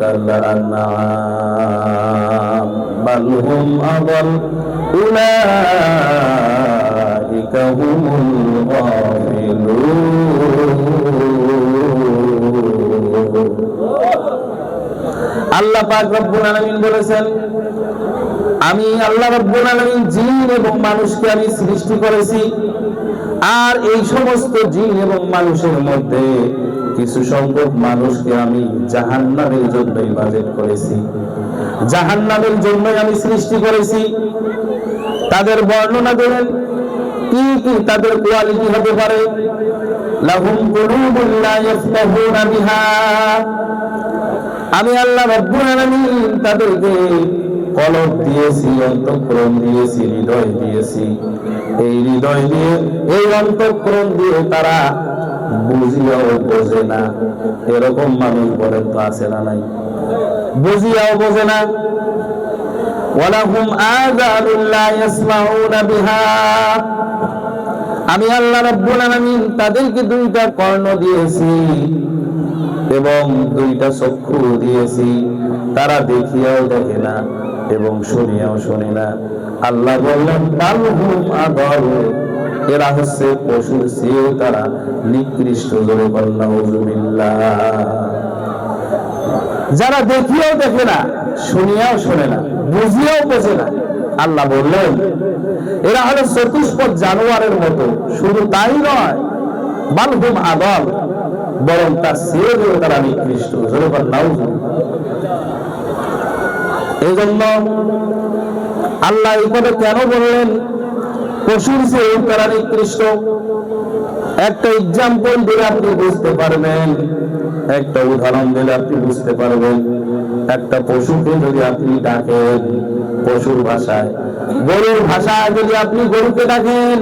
كالأنعام بل هم أضل أولئك هم الغافلون আল্লাহ পাক রব্বুল আলামিন বলেছেন আমি আল্লাহ রব্বুল আলামিন জিন এবং মানুষকে আমি সৃষ্টি করেছি আর এই সমস্ত জিন এবং মানুষের মধ্যে কিছু সংখ্যক মানুষকে আমি জাহান্নামের জন্যই বাজেট করেছি। জাহান্নামের জন্যই আমি সৃষ্টি করেছি। তাদের বর্ণনা দেবেন কি কি তাদের কোয়ালিটি হতে পারে? লাহুম বিহা। আমি আল্লাহ আলামিন তাদেরকে দিয়েছি, অন্তঃকরণ দিয়েছি, হৃদয় দিয়েছি। এই হৃদয় দিয়ে, এই অন্তঃকরণ দিয়ে তারা বুঝিয়াও বোঝে না। এরকম মানুষ বলেন তো আছে না নাই? বুঝিয়াও বোঝে না। ওয়ালাহুম বিহা। আমি আল্লাহ রাব্বুল আলামিন তাদেরকে দুইটা কর্ণ দিয়েছি এবং দুইটা চক্ষু দিয়েছি। তারা দেখিয়াও দেখে না এবং শুনিয়াও শুনে না। আল্লাহ বললেন বালহুম আদল এরা হচ্ছে পশুর চেয়েও তারা নিকৃষ্ট যারা দেখিয়াও দেখে না, শুনিয়াও শোনে না, বুঝিয়াও বোঝে না। আল্লাহ বললেন, এরা হলো চতুষ্পদ জানোয়ারের মতো, শুধু তাই নয় বালহুম আদল, বরং তার চেয়েও তারা নিকৃষ্ট এই জন্য আল্লাহ এই কেন বললেন পশুর চেয়েও তারা নিকৃষ্ট, একটা এক্সাম্পল দিলে আপনি বুঝতে পারবেন। একটা উদাহরণ দিলে আপনি বুঝতে পারবেন। একটা পশুকে যদি আপনি ডাকেন, পশুর ভাষায়, গরুর ভাষায় যদি আপনি গরুকে ডাকেন,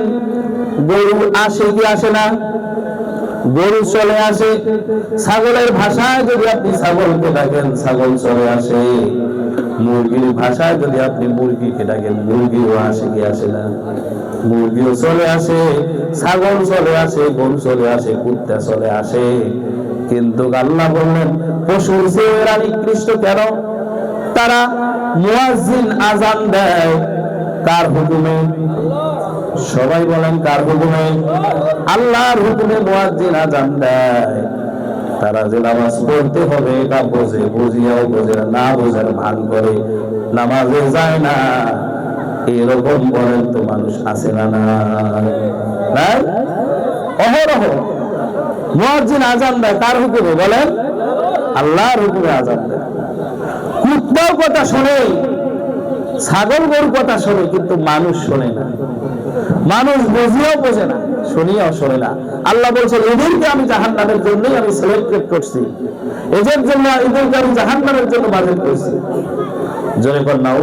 গরু আসে কি আসে না? গরু চলে আসে, ছাগলের ভাষায় যদি আপনি ছাগলকে ডাকেন, ছাগল চলে আসে। মুরগির ভাষায় যদি আপনি মুরগিকে ডাকেন, মুরগিও আসে কি আসে না? মুরগিও চলে আসে, ছাগল চলে আসে, গরু চলে আসে, কুত্তা চলে আসে। কিন্তু আল্লাহ বললেন, পশুর চেয়ে এরা নিকৃষ্ট কেন? তারা মুয়াজ্জিন আজান দেয়। কার হুকুমে সবাই বলেন কার হুকুমে? আল্লাহর হুকুমে মুয়াজ্জিন আজান দেয়। তারা যে নামাজ পড়তে হবে এটা বোঝে বুঝিয়াও বোঝে না, বোঝার ভান করে। নামাজে যায় না। এরকম বলেন তো মানুষ আছে না না? অহরহ। মুয়াজ্জিন আজান দেয় কার হুকুমে বলেন? আল্লাহর হুকুমে আজান দেয়। কথা শোনে ছাগল গরু কথা শোনে, কিন্তু মানুষ শোনে না। মানুষ বুঝিয়েও বোঝে না, শুনিয়াও শোনে না। আল্লাহ বলছেন, এদেরকে আমি জাহান নামের জন্যই আমি সিলেক্টেড করছি। এদের জন্য, এদেরকে আমি জাহান নামের জন্য বাজেট করছি। পর কর নাও